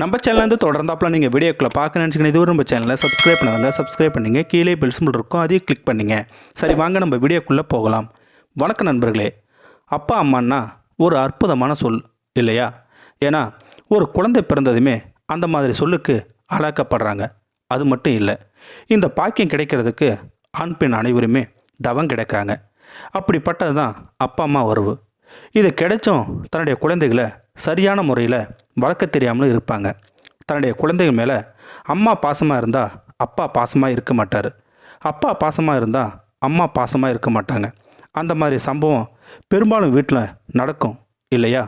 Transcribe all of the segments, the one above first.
நம்ம சேனல்லேருந்து தொடர்ந்தாப்பில் நீங்கள் வீடியோக்களை பார்க்க நினச்சிக்கணும் இது நம்ம சேனலை சப்ஸ்கிரைப் பண்ணுங்க சப்ஸ்கிரைப் பண்ணுங்கள் கீழே பெல் சிம்பிள் இருக்கும். அதையும் கிளிக் பண்ணுங்கள் சரி வாங்க நம்ம வீடியோக்குள்ளே போகலாம். வணக்கம் நண்பர்களே. அப்பா அம்மான்னா ஒரு அற்புதமான சொல் இல்லையா? ஏன்னா ஒரு குழந்தை பிறந்ததுமே அந்த மாதிரி சொல்லுக்கு அழாக்கப்படுறாங்க அது மட்டும் இல்லை இந்த பாக்கியம் கிடைக்கிறதுக்கு ஆண் பெண் அனைவருமே தவம் கிடைக்கிறாங்க. அப்படிப்பட்டது தான் அப்பா அம்மா உறவு. இது கிடைச்சும் தன்னுடைய குழந்தைகளை சரியான முறையில் வளர்க்க தெரியாமலும் இருப்பாங்க. தன்னுடைய குழந்தைகள் மேலே அம்மா பாசமாக இருந்தால் அப்பா பாசமாக இருக்க மாட்டார். அப்பா பாசமாக இருந்தால் அம்மா பாசமாக இருக்க மாட்டாங்க. அந்த மாதிரி சம்பவம் பெரும்பாலும் வீட்டில் நடக்கும் இல்லையா?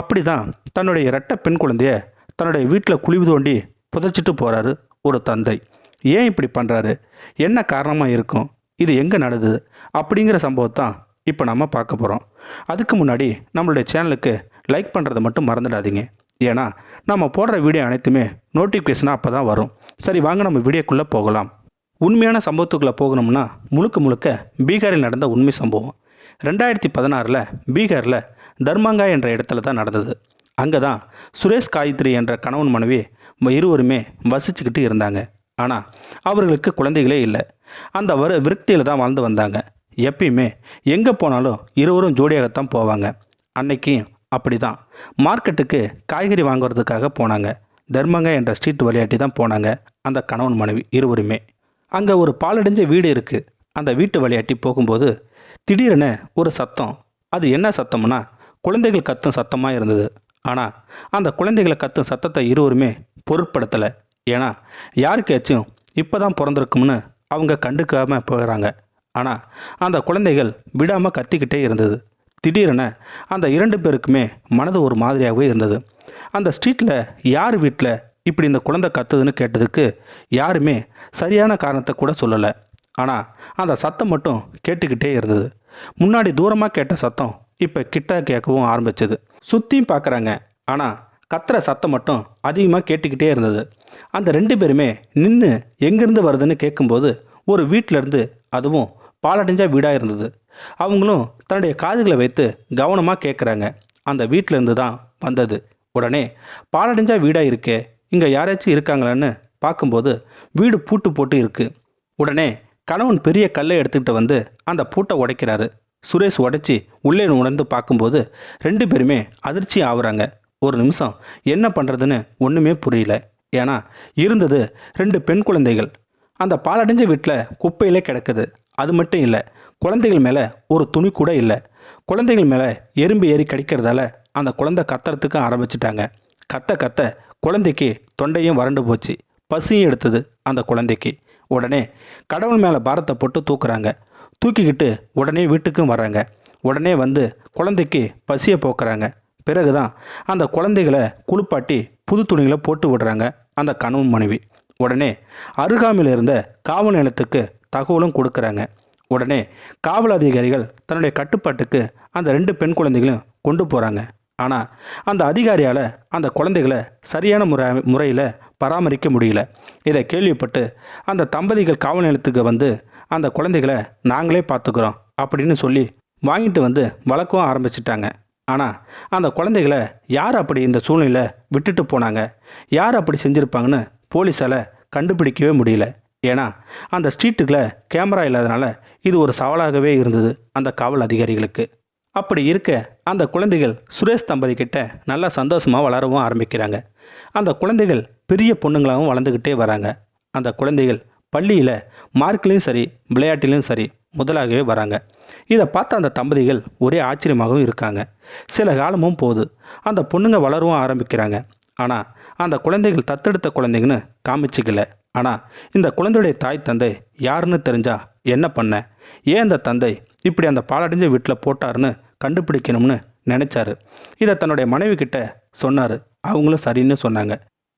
அப்படி தான் தன்னுடைய இரட்டை பெண் குழந்தைய தன்னுடைய வீட்டில் குழிவு தோண்டி புதைச்சிட்டு போகிறாரு ஒரு தந்தை. ஏன் இப்படி பண்ணுறாரு என்ன காரணமாக இருக்கும்? இது எங்கே நடந்தது? அப்படிங்கிற சம்பவத்தான் இப்போ நம்ம பார்க்க போகிறோம் அதுக்கு முன்னாடி நம்மளுடைய சேனலுக்கு லைக் பண்ணுறதை மட்டும் மறந்துடாதீங்க. ஏன்னா நம்ம போடுற வீடியோ அனைத்துமே நோட்டிஃபிகேஷனாக அப்போ தான் வரும். சரி வாங்க நம்ம வீடியோக்குள்ளே போகலாம். உண்மையான சம்பவத்துக்குள்ளே போகணும்னா முழுக்க முழுக்க பீகாரில் நடந்த உண்மை சம்பவம். ரெண்டாயிரத்தி பதினாறில் பீகாரில் தர்மாங்கா என்ற இடத்துல தான் நடந்தது. அங்கே தான் சுரேஷ் காயத்ரி என்ற கணவன் மனைவி இருவருமே வசிச்சுக்கிட்டு இருந்தாங்க. ஆனால் அவர்களுக்கு குழந்தைகளே இல்லை. அந்த வர விரக்தியில் தான் வாழ்ந்து வந்தாங்க. எப்பயுமே எங்கே போனாலும் இருவரும் ஜோடியாகத்தான் போவாங்க. அன்னைக்கு அப்படி தான் மார்க்கெட்டுக்கு காய்கறி வாங்குறதுக்காக போனாங்க. தர்மங்க என்ற ஸ்ட்ரீட் விளையாட்டி தான் போனாங்க. அந்த கணவன் மனைவி இருவருமே. அங்கே ஒரு பாலடைஞ்ச வீடு இருக்குது அந்த வீட்டு விளையாட்டி போகும்போது திடீரென ஒரு சத்தம். அது என்ன சத்தம்னா குழந்தைகள் கத்தும் சத்தமாக இருந்தது. ஆனால் அந்த குழந்தைகளை கத்தும் சத்தத்தை இருவருமே பொருட்படுத்தலை. ஏன்னா யாருக்காச்சும் இப்போ தான் பிறந்திருக்கும்னு அவங்க கண்டுக்காமல் போகிறாங்க ஆனால் அந்த குழந்தைகள் விடாமல் கத்திக்கிட்டே இருந்தது. திடீரென அந்த இரண்டு பேருக்குமே மனது ஒரு மாதிரியாகவே இருந்தது. அந்த ஸ்ட்ரீட்டில் யார் வீட்டில் இப்படி இந்த குழந்தை கத்துதுன்னு கேட்டதுக்கு யாருமே சரியான காரணத்தை கூட சொல்லலை. ஆனால் அந்த சத்தம் மட்டும் கேட்டுக்கிட்டே இருந்தது. முன்னாடி தூரமாக கேட்ட சத்தம் இப்போ கிட்ட கேட்கவும் ஆரம்பிச்சது. சுற்றியும் பார்க்குறாங்க ஆனால் கத்துற சத்தம் மட்டும் அதிகமாக கேட்டுக்கிட்டே இருந்தது. அந்த ரெண்டு பேருமே நின்று எங்கேருந்து வருதுன்னு கேட்கும்போது ஒரு வீட்டிலேருந்து அதுவும் பாலடைஞ்ச வீடாக இருந்தது. அவங்களும் தன்னுடைய காதுகளை வைத்து கவனமாக கேட்குறாங்க அந்த வீட்டிலேருந்து தான் வந்தது. உடனே பாலடைஞ்சா வீடாக இருக்கே. இங்கே யாராச்சும் இருக்காங்களான்னு பார்க்கும்போது வீடு பூட்டு போட்டு இருக்குது உடனே கணவன் பெரிய கல்லை எடுத்துக்கிட்டு வந்து அந்த பூட்டை உடைக்கிறாரு. சுரேஷ் உடைச்சி உள்ளே உணர்ந்து பார்க்கும்போது ரெண்டு பேருமே அதிர்ச்சி ஆகுறாங்க ஒரு நிமிஷம் என்ன பண்ணுறதுன்னு ஒன்றுமே புரியல. ஏன்னா இருந்தது ரெண்டு பெண் குழந்தைகள். அந்த பாலடைஞ்ச வீட்டில் குப்பையிலே கிடக்குது. அது மட்டும் இல்லை குழந்தைகள் மேலே ஒரு துணி கூட இல்லை. குழந்தைகள் மேலே எறும்பு ஏறி கடிக்கிறதால அந்த குழந்தை கத்துறதுக்கு ஆரம்பிச்சிட்டாங்க. கத்த கத்த குழந்தைக்கு தொண்டையும் வறண்டு போச்சு. பசியும் எடுத்தது அந்த குழந்தைக்கு. உடனே கடவுள் மேலே பாரத்தை போட்டு தூக்குறாங்க. தூக்கிக்கிட்டு உடனே வீட்டுக்கும் வர்றாங்க. உடனே வந்து குழந்தைக்கு பசியை போக்குறாங்க. பிறகுதான் அந்த குழந்தைகளை குளிப்பாட்டி புது துணிகளை போட்டு விடுறாங்க அந்த கணவன் மனைவி. உடனே அருகாமையில் இருந்த காவல் நிலத்துக்கு தகவலும் கொடுக்குறாங்க. உடனே காவல் அதிகாரிகள் தன்னுடைய கட்டுப்பாட்டுக்கு அந்த ரெண்டு பெண் குழந்தைகளையும் கொண்டு போகிறாங்க ஆனால் அந்த அதிகாரியால் அந்த குழந்தைகளை சரியான முறை முறையில் பராமரிக்க முடியல. இதை கேள்விப்பட்டு அந்த தம்பதிகள் காவல் நிலையத்துக்கு வந்து அந்த குழந்தைகளை நாங்களே பார்த்துக்குறோம் அப்படின்னு சொல்லி வாங்கிட்டு வந்து வளர்க்கவும் ஆரம்பிச்சிட்டாங்க. ஆனால் அந்த குழந்தைகளை யார் அப்படி இந்த சூழ்நிலையில் விட்டுட்டு போனாங்க? யார் அப்படி செஞ்சுருப்பாங்கன்னு போலீஸால் கண்டுபிடிக்கவே முடியல. ஏன்னா அந்த ஸ்ட்ரீட்டுக்குள்ளே கேமரா இல்லாதனால இது ஒரு சவாலாகவே இருந்தது அந்த காவல் அதிகாரிகளுக்கு. அப்படி இருக்க அந்த குழந்தைகள் சுரேஷ் தம்பதி கிட்ட நல்லா சந்தோஷமாக வளரவும் ஆரம்பிக்கிறாங்க. அந்த குழந்தைகள் பெரிய பொண்ணுங்களாகவும் வளர்ந்துக்கிட்டே வராங்க. அந்த குழந்தைகள் பள்ளியில் மார்க்லேயும் சரி விளையாட்டிலையும் சரி முதலாகவே வராங்க. இதை பார்த்த அந்த தம்பதிகள் ஒரே ஆச்சரியமாகவும் இருக்காங்க. சில காலமும் போகுது. அந்த பொண்ணுங்க வளரவும் ஆரம்பிக்கிறாங்க. ஆனால் அந்த குழந்தைகள் தத்தெடுத்த குழந்தைங்கன்னு காமிச்சிக்கல. ஆனால் இந்த குழந்தையுடைய தாய் தந்தை யாருன்னு தெரிஞ்சா என்ன பண்ண? ஏன் அந்த தந்தை இப்படி அந்த பாலடைஞ்ச வீட்டில் போட்டாருன்னு கண்டுபிடிக்கணும்னு நினச்சாரு. இதை தன்னுடைய மனைவி கிட்ட சொன்னார். அவங்களும் சரின்னு சொன்னாங்க.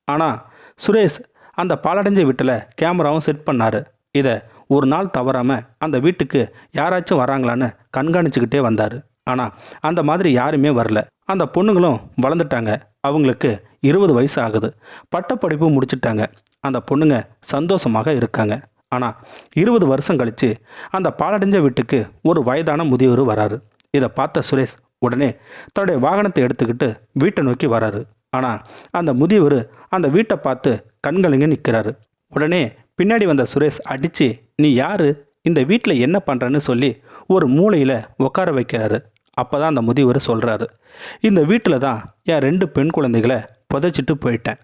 ஆனால் சுரேஷ் அந்த பாலடைஞ்ச வீட்டில் கேமராவும் செட் பண்ணார். இதை ஒரு நாள் தவறாமல் அந்த வீட்டுக்கு யாராச்சும் வராங்களான்னு கண்காணிச்சுக்கிட்டே வந்தார். ஆனால் அந்த மாதிரி யாருமே வரல. அந்த பொண்ணுங்களும் வளர்ந்துட்டாங்க. அவங்களுக்கு இருபது வயசு ஆகுது. பட்டப்படிப்பு முடிச்சுட்டாங்க. அந்த பொண்ணுங்க சந்தோஷமாக இருக்காங்க. ஆனால் இருபது வருஷம் கழித்து அந்த பாலடைஞ்ச வீட்டுக்கு ஒரு வயதான முதியவர் வராரு. இதை பார்த்த சுரேஷ் உடனே தன்னுடைய வாகனத்தை எடுத்துக்கிட்டு வீட்டை நோக்கி வராரு. ஆனால் அந்த முதியவர் அந்த வீட்டை பார்த்து கண்கலங்க நிற்கிறாரு. உடனே பின்னாடி வந்த சுரேஷ் அடித்து நீ யாரு? இந்த வீட்டில் என்ன பண்ணுறன்னு சொல்லி ஒரு மூலையில் உட்கார வைக்கிறாரு. அப்போ தான் அந்த முதியவர் சொல்கிறாரு இந்த வீட்டில் தான் என் ரெண்டு பெண் குழந்தைகளை புதைச்சிட்டு போயிட்டேன்.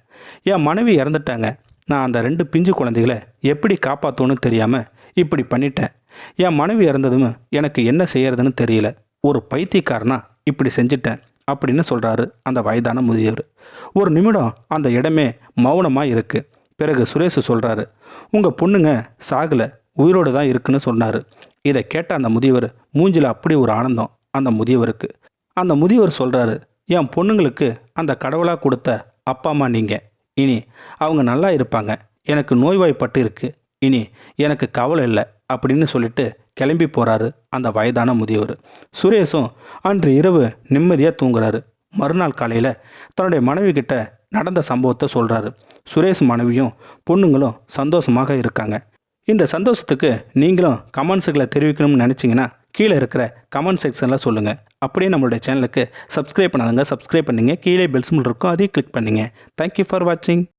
என் மனைவி இறந்துட்டாங்க. நான் அந்த ரெண்டு பிஞ்சு குழந்தைகளை எப்படி காப்பாற்றணும்னு தெரியாமல் இப்படி பண்ணிட்டேன். என் மனைவி இறந்ததும் எனக்கு என்ன செய்யறதுன்னு தெரியல. ஒரு பைத்தியக்காரனா இப்படி செஞ்சிட்டேன் அப்படின்னு சொல்கிறாரு அந்த வயதான முதியவர். ஒரு நிமிடம் அந்த இடமே மௌனமாக இருக்குது பிறகு சுரேஷ் சொல்கிறாரு உங்கள் பொண்ணுங்க சாகலை உயிரோடு தான் இருக்குன்னு சொன்னார். இதை கேட்ட அந்த முதியவர் மூஞ்சில் அப்படி ஒரு ஆனந்தம். அந்த முதியவருக்கு. அந்த முதியவர் சொல்கிறாரு என் பொண்ணுங்களுக்கு அந்த கடவுளாக கொடுத்த அப்பா அம்மா நீங்கள் இனி அவங்க நல்லா இருப்பாங்க. எனக்கு நோய்வாய்ப்பட்டு இருக்குது இனி எனக்கு கவலை இல்லை. அப்படின்னு சொல்லிட்டு கிளம்பி போகிறாரு அந்த வயதான முதியவர். சுரேஷும் அன்று இரவு நிம்மதியாக தூங்குறாரு. மறுநாள் காலையில் தன்னுடைய மனைவி கிட்ட நடந்த சம்பவத்தை சொல்கிறாரு சுரேஷ் மனைவியும் பொண்ணுங்களும் சந்தோஷமாக இருக்காங்க. இந்த சந்தோஷத்துக்கு நீங்களும் கமெண்ட்ஸுகளை தெரிவிக்கணும்னு நினச்சிங்கன்னா கீழே இருக்கிற கமெண்ட் செக்ஷனில் சொல்லுங்கள் அப்படியே நம்மளுடைய சேனலுக்கு சப்ஸ்கிரைப் பண்ணாதங்க. சப்ஸ்கிரைப் பண்ணுங்கள் கீழே பெல் இருக்கும். அதையும் கிளிக் பண்ணுங்கள் தேங்க்யூ ஃபார் வாட்சிங்